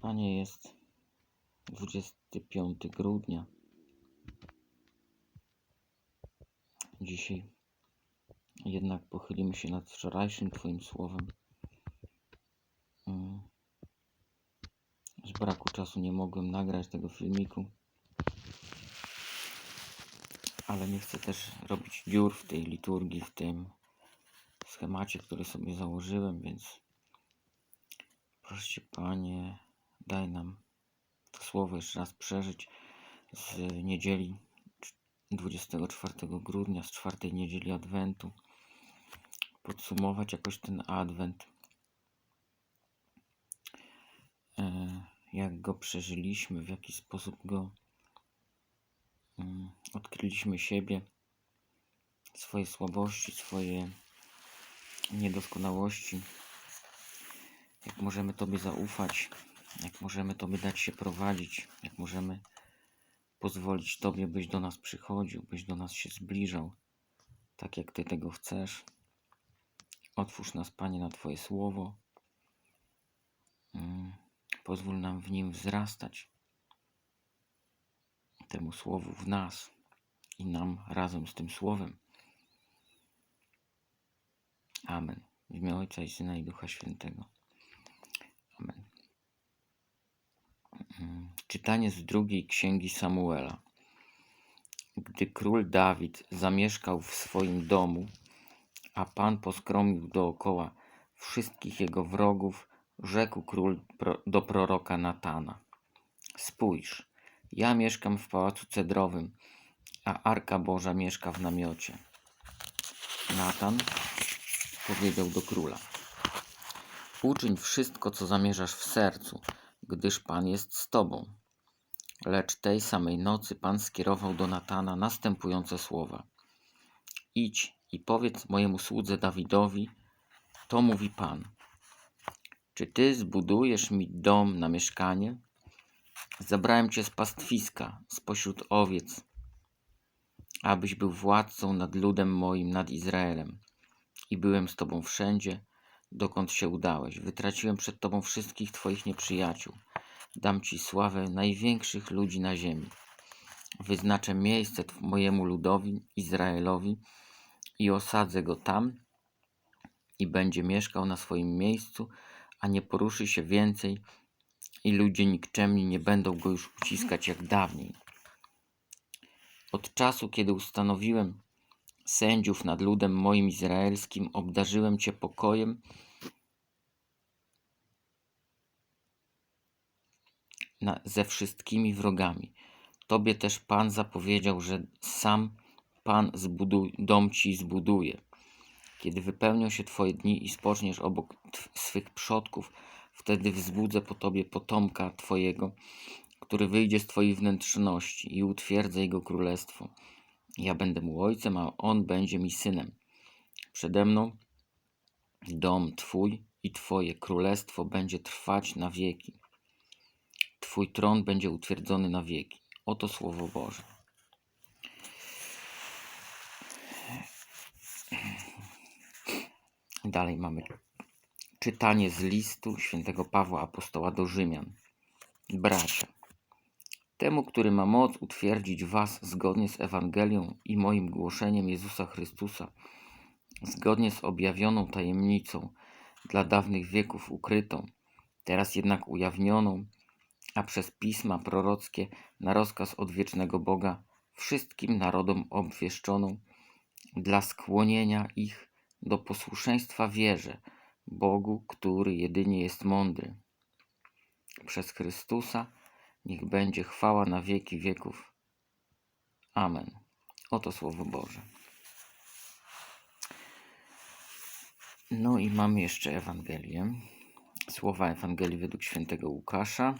Panie jest 25 grudnia. Dzisiaj jednak pochylimy się nad wczorajszym Twoim słowem. Mm. Z braku czasu nie mogłem nagrać tego filmiku. Ale nie chcę też robić dziur w tej liturgii, w tym schemacie, który sobie założyłem, więc proszę Cię, Panie, daj nam to słowo jeszcze raz przeżyć z niedzieli 24 grudnia, z czwartej niedzieli Adwentu. Podsumować jakoś ten Adwent. E, Jak go przeżyliśmy, w jaki sposób go mm, odkryliśmy siebie, swoje słabości, swoje niedoskonałości. Jak możemy Tobie zaufać, jak możemy Tobie dać się prowadzić, jak możemy pozwolić Tobie, byś do nas przychodził, byś do nas się zbliżał, tak jak Ty tego chcesz. Otwórz nas, Panie, na Twoje słowo. Mm, Pozwól nam w nim wzrastać, temu słowu w nas i nam razem z tym słowem. Amen. W imię Ojca i Syna i Ducha Świętego. Amen. Mm, Czytanie z drugiej księgi Samuela. Gdy król Dawid zamieszkał w swoim domu, a Pan poskromił dookoła wszystkich jego wrogów, rzekł król do proroka Natana: Spójrz, ja mieszkam w pałacu cedrowym, a arka Boża mieszka w namiocie. Natan powiedział do króla: Uczyń wszystko, co zamierzasz w sercu, gdyż Pan jest z tobą. Lecz tej samej nocy Pan skierował do Natana następujące słowa: Idź i powiedz mojemu słudze Dawidowi: To mówi Pan. Czy ty zbudujesz mi dom na mieszkanie? Zabrałem cię z pastwiska, spośród owiec, abyś był władcą nad ludem moim, nad Izraelem. I byłem z tobą wszędzie, dokąd się udałeś. Wytraciłem przed tobą wszystkich twoich nieprzyjaciół. Dam ci sławę największych ludzi na ziemi. Wyznaczę miejsce mojemu ludowi, Izraelowi, i osadzę go tam, i będzie mieszkał na swoim miejscu, a nie poruszy się więcej, i ludzie nikczemni nie będą go już uciskać jak dawniej. Od czasu, kiedy ustanowiłem sędziów nad ludem moim izraelskim, obdarzyłem cię pokojem na, ze wszystkimi wrogami. Tobie też Pan zapowiedział, że sam Pan zbuduj, dom ci zbuduje. Kiedy wypełnią się Twoje dni i spoczniesz obok swych przodków, wtedy wzbudzę po Tobie potomka Twojego, który wyjdzie z Twojej wnętrzności i utwierdzę Jego królestwo. Ja będę mu ojcem, a on będzie mi synem. Przede mną dom Twój i Twoje królestwo będzie trwać na wieki. Twój tron będzie utwierdzony na wieki. Oto Słowo Boże. Dalej mamy czytanie z listu świętego Pawła Apostoła do Rzymian. Bracia, temu, który ma moc utwierdzić was zgodnie z Ewangelią i moim głoszeniem Jezusa Chrystusa, zgodnie z objawioną tajemnicą dla dawnych wieków ukrytą, teraz jednak ujawnioną, a przez pisma prorockie na rozkaz odwiecznego Boga wszystkim narodom obwieszczoną, dla skłonienia ich do posłuszeństwa wierze Bogu, który jedynie jest mądry. Przez Chrystusa niech będzie chwała na wieki wieków. Amen. Oto Słowo Boże. No i mamy jeszcze Ewangelię. Słowa Ewangelii według świętego Łukasza.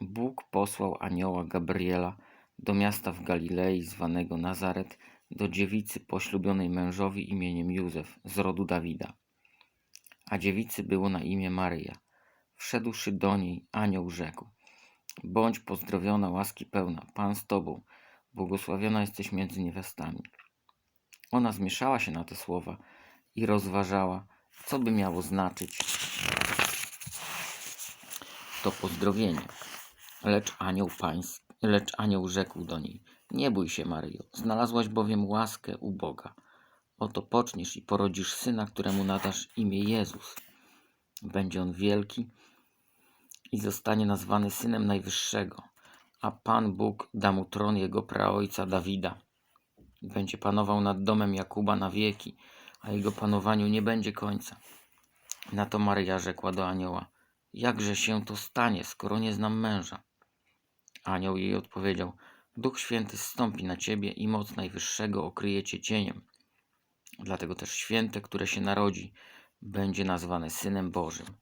Bóg posłał anioła Gabriela do miasta w Galilei zwanego Nazaret, do dziewicy poślubionej mężowi imieniem Józef z rodu Dawida. A dziewicy było na imię Maryja. Wszedłszy do niej, anioł rzekł: Bądź pozdrowiona, łaski pełna, Pan z tobą, błogosławiona jesteś między niewiastami. Ona zmieszała się na te słowa i rozważała, co by miało znaczyć. to pozdrowienie. Lecz anioł, pański, lecz anioł rzekł do niej: Nie bój się, Maryjo, znalazłaś bowiem łaskę u Boga. Oto poczniesz i porodzisz syna, któremu nadasz imię Jezus. Będzie on wielki i zostanie nazwany synem Najwyższego, a Pan Bóg da mu tron jego praojca Dawida. Będzie panował nad domem Jakuba na wieki, a jego panowaniu nie będzie końca. Na to Maryja rzekła do anioła: Jakże się to stanie, skoro nie znam męża? Anioł jej odpowiedział: Duch Święty zstąpi na ciebie i moc Najwyższego okryje cię cieniem. Dlatego też święte, które się narodzi, będzie nazwane Synem Bożym.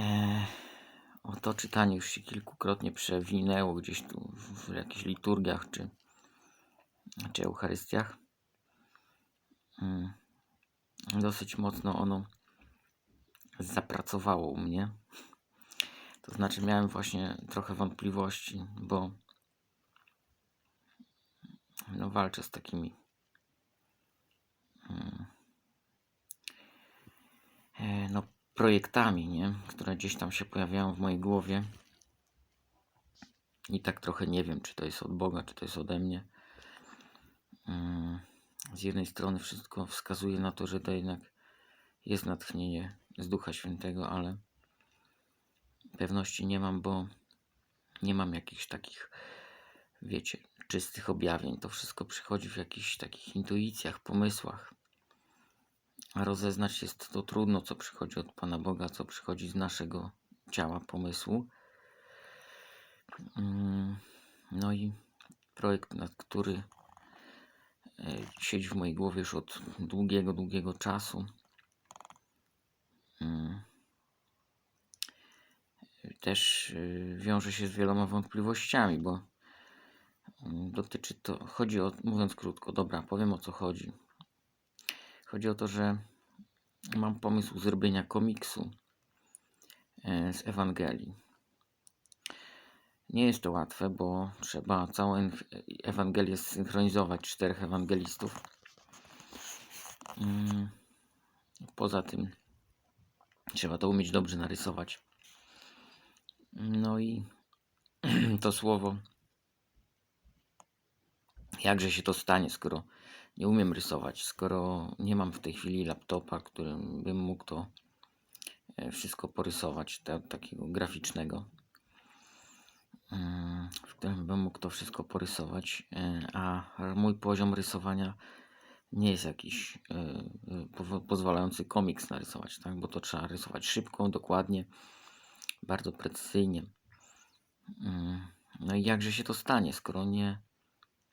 Eee, o to czytanie już się kilkukrotnie przewinęło gdzieś tu w, w jakichś liturgiach czy, czy Eucharystiach. Mm. Dosyć mocno ono zapracowało u mnie. To znaczy, miałem właśnie trochę wątpliwości, bo no, walczę z takimi mm, e, no, projektami, nie? które gdzieś tam się pojawiają w mojej głowie. I tak trochę nie wiem, czy to jest od Boga, czy to jest ode mnie. Mm, Z jednej strony wszystko wskazuje na to, że to jednak jest natchnienie z Ducha Świętego, ale pewności nie mam, bo nie mam jakichś takich, wiecie, czystych objawień. To wszystko przychodzi w jakichś takich intuicjach, pomysłach. A rozeznać jest to trudno, co przychodzi od Pana Boga, co przychodzi z naszego ciała, pomysłu. Mm, No i projekt, nad który e, siedzi w mojej głowie już od długiego, długiego czasu. Mm. Też y, wiąże się z wieloma wątpliwościami, bo mm, dotyczy to, chodzi o, mówiąc krótko, dobra, powiem o co chodzi. Chodzi o to, że mam pomysł zrobienia komiksu e, z Ewangelii. Nie jest to łatwe, bo trzeba całą Ewangelię zsynchronizować, czterech ewangelistów. Mm, Poza tym trzeba to umieć dobrze narysować. No i to słowo, jakże się to stanie, skoro nie umiem rysować, skoro nie mam w tej chwili laptopa, którym bym mógł to e, wszystko porysować, ta, takiego graficznego, mm, w którym bym mógł to wszystko porysować, e, a mój poziom rysowania nie jest jakiś e, e, pozwalający komiks narysować, tak? bo to trzeba rysować szybko, dokładnie, bardzo precyzyjnie. Mm, No i jakże się to stanie, skoro nie,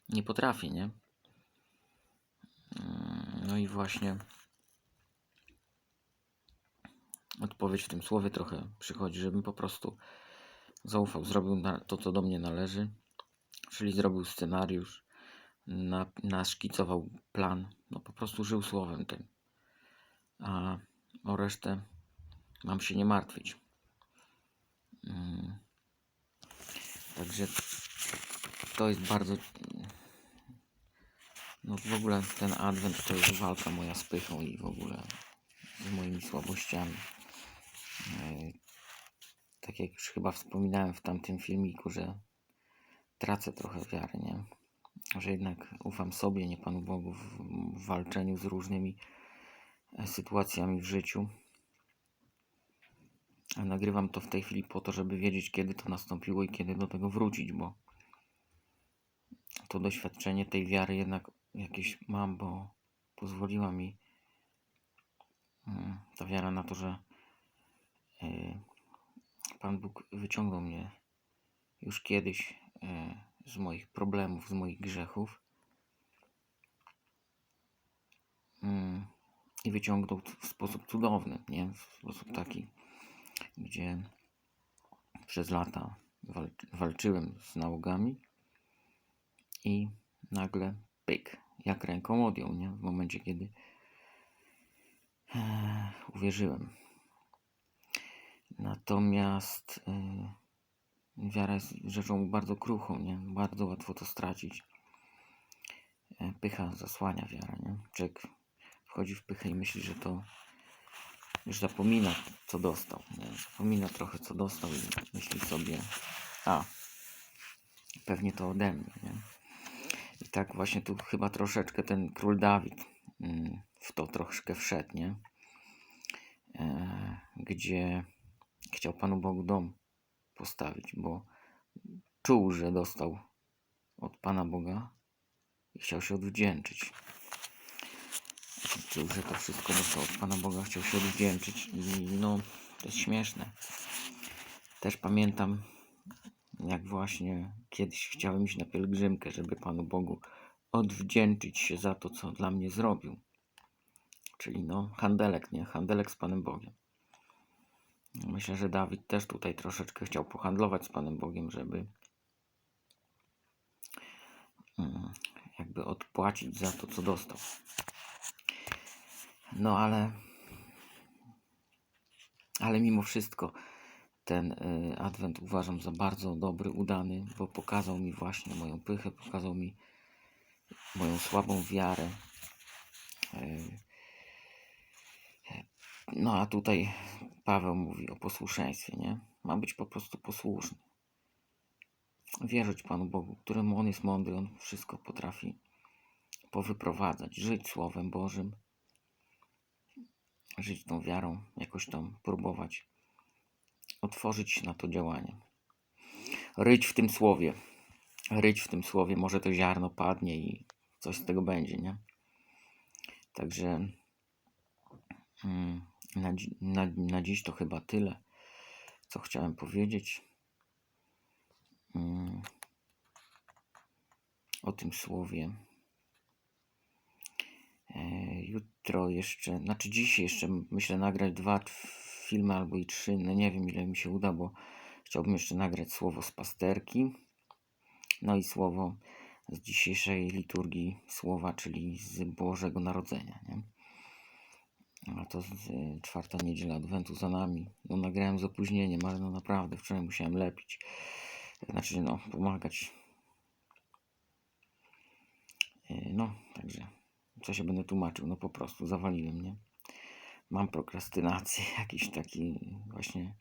nie potrafię, nie? Mm, No i właśnie odpowiedź w tym słowie trochę przychodzi, żebym po prostu zaufał, zrobił to, co do mnie należy, czyli zrobił scenariusz, na, naszkicował plan, no po prostu żył słowem tym. A o resztę mam się nie martwić. Mm. Także to jest bardzo. No w ogóle ten adwent to jest walka moja z pychą i w ogóle z moimi słabościami. E, Tak jak już chyba wspominałem w tamtym filmiku, że tracę trochę wiary, nie? Że jednak ufam sobie, nie Panu Bogu w, walczeniu z różnymi e, sytuacjami w życiu. A nagrywam to w tej chwili po to, żeby wiedzieć, kiedy to nastąpiło i kiedy do tego wrócić, bo to doświadczenie tej wiary jednak jakieś mam, bo pozwoliła mi mm, ta wiara na to, że y, Pan Bóg wyciągnął mnie już kiedyś y, z moich problemów, z moich grzechów. Mm, I wyciągnął w sposób cudowny, nie? W sposób taki gdzie przez lata wal, walczyłem z nałogami i nagle pyk, jak ręką odjął, nie? W momencie, kiedy e, uwierzyłem. Natomiast e, wiara jest rzeczą bardzo kruchą, nie? Bardzo łatwo to stracić. E, pycha zasłania wiarę, nie? Człowiek wchodzi w pychę i myśli, że to już zapomina, co dostał. Nie? Zapomina trochę, co dostał i myśli sobie, a, pewnie to ode mnie. Nie? Tak właśnie tu chyba troszeczkę ten król Dawid mm, w to troszkę wszedł, nie? E, gdzie chciał Panu Bogu dom postawić, bo czuł, że dostał od Pana Boga i chciał się odwdzięczyć. Czuł, że to wszystko dostał od Pana Boga, chciał się odwdzięczyć i no, to jest śmieszne. Też pamiętam, jak właśnie kiedyś chciałem iść na pielgrzymkę, żeby Panu Bogu odwdzięczyć się za to, co dla mnie zrobił. Czyli no, handelek, nie? Handelek z Panem Bogiem. Myślę, że Dawid też tutaj troszeczkę chciał pohandlować z Panem Bogiem, żeby mm, jakby odpłacić za to, co dostał. No ale ale mimo wszystko ten y, adwent uważam za bardzo dobry, udany, bo pokazał mi właśnie moją pychę, pokazał mi moją słabą wiarę. Y, no a tutaj Paweł mówi o posłuszeństwie, nie? Ma być po prostu posłuszny. Wierzyć Panu Bogu, któremu On jest mądry, On wszystko potrafi powyprowadzać, żyć Słowem Bożym, żyć tą wiarą, jakoś tam próbować otworzyć się na to działanie. Ryć w tym słowie. Ryć w tym słowie, może to ziarno padnie i coś z tego będzie, nie? Także mm, na, na, na dziś to chyba tyle, co chciałem powiedzieć. Mm, o tym słowie. E, Jutro jeszcze, znaczy dziś jeszcze myślę nagrać dwa filmy albo i trzy. No nie wiem ile mi się uda, bo chciałbym jeszcze nagrać słowo z pasterki. No i słowo z dzisiejszej liturgii słowa, czyli z Bożego Narodzenia. Nie? A to y, czwarta niedziela Adwentu za nami. No nagrałem z opóźnieniem, ale no naprawdę wczoraj musiałem lepić. Znaczy no, pomagać. Y, No, także co się będę tłumaczył? No po prostu zawaliłem, nie? Mam prokrastynację, jakiś taki właśnie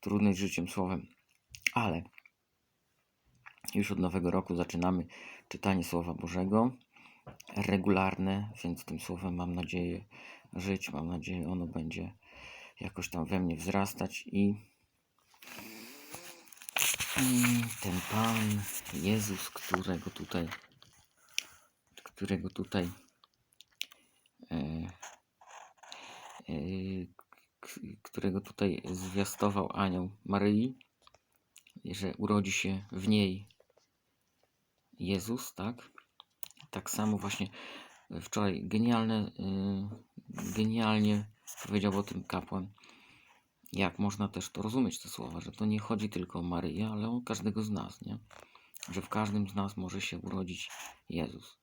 trudny z życiem słowem. Ale już od nowego roku zaczynamy czytanie Słowa Bożego. Regularne, więc tym słowem mam nadzieję żyć. Mam nadzieję, ono będzie jakoś tam we mnie wzrastać i ten Pan Jezus, którego tutaj którego tutaj k- którego tutaj zwiastował anioł Maryi, że urodzi się w niej Jezus, tak? Tak samo właśnie wczoraj genialne, y, genialnie powiedział o tym kapłan. Jak można też to rozumieć, te słowa, że to nie chodzi tylko o Maryję, ale o każdego z nas, nie? Że w każdym z nas może się urodzić Jezus.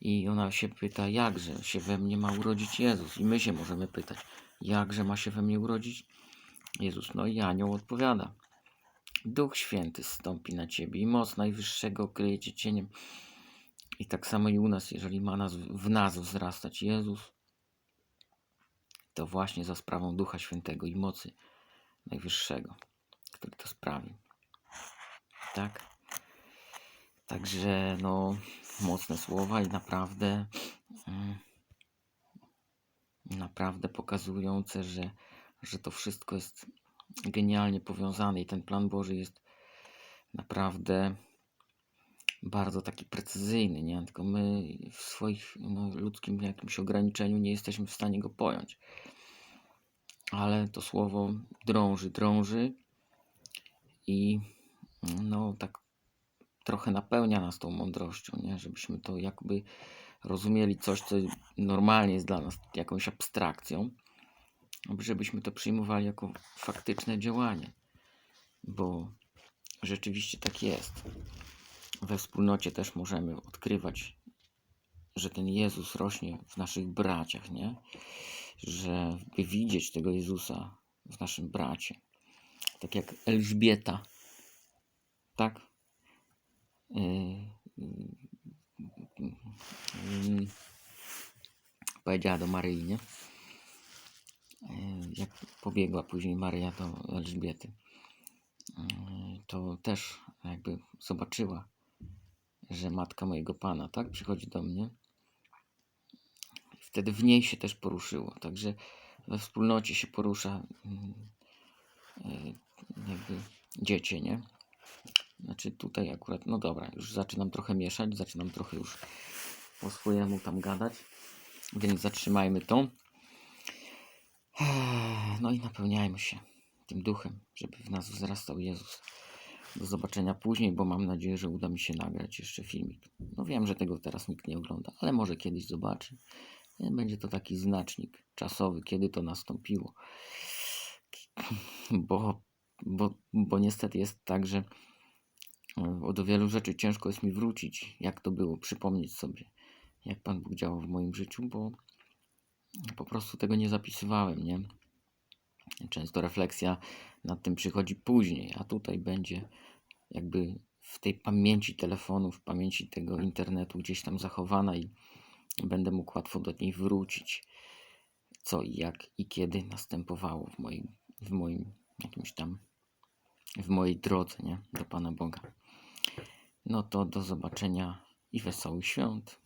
I ona się pyta, jakże się we mnie ma urodzić Jezus? I my się możemy pytać, jakże ma się we mnie urodzić Jezus? No i anioł odpowiada. Duch Święty zstąpi na ciebie i moc Najwyższego okryje cię cieniem. I tak samo i u nas, jeżeli ma nas, w nas wzrastać Jezus, to właśnie za sprawą Ducha Świętego i mocy Najwyższego, który to sprawi. Tak? Także no, mocne słowa i naprawdę mm, naprawdę pokazujące, że, że to wszystko jest genialnie powiązane i ten plan Boży jest naprawdę bardzo taki precyzyjny, nie? Tylko my w swoich no, ludzkim jakimś ograniczeniu nie jesteśmy w stanie go pojąć. Ale to słowo drąży, drąży i no tak trochę napełnia nas tą mądrością, nie? Żebyśmy to jakby rozumieli coś, co normalnie jest dla nas jakąś abstrakcją, żebyśmy to przyjmowali jako faktyczne działanie, bo rzeczywiście tak jest. We wspólnocie też możemy odkrywać, że ten Jezus rośnie w naszych braciach, nie? Że widzieć tego Jezusa w naszym bracie. Tak jak Elżbieta, tak? Yy, yy, yy, powiedziała do Maryi, nie? Yy, Jak pobiegła później Maryja do Elżbiety, yy, to też jakby zobaczyła, że matka mojego Pana, tak? Przychodzi do mnie. Wtedy w niej się też poruszyło. Także we wspólnocie się porusza mm, yy, jakby dziecię, nie? Znaczy tutaj akurat, no dobra, już zaczynam trochę mieszać, zaczynam trochę już po swojemu tam gadać, więc zatrzymajmy to. No i napełniajmy się tym duchem, żeby w nas wzrastał Jezus. Do zobaczenia później, bo mam nadzieję, że uda mi się nagrać jeszcze filmik. No wiem, że tego teraz nikt nie ogląda, ale może kiedyś zobaczy. Będzie to taki znacznik czasowy, kiedy to nastąpiło. Bo, bo, bo niestety jest tak, że do wielu rzeczy ciężko jest mi wrócić, jak to było, przypomnieć sobie, jak Pan Bóg działał w moim życiu, bo po prostu tego nie zapisywałem, nie? Często refleksja nad tym przychodzi później, a tutaj będzie jakby w tej pamięci telefonu, w pamięci tego internetu gdzieś tam zachowana i będę mógł łatwo do niej wrócić. Co i jak i kiedy następowało w moim, w moim jakimś tam, w mojej drodze, nie? Do Pana Boga. No to do zobaczenia i wesołych świąt.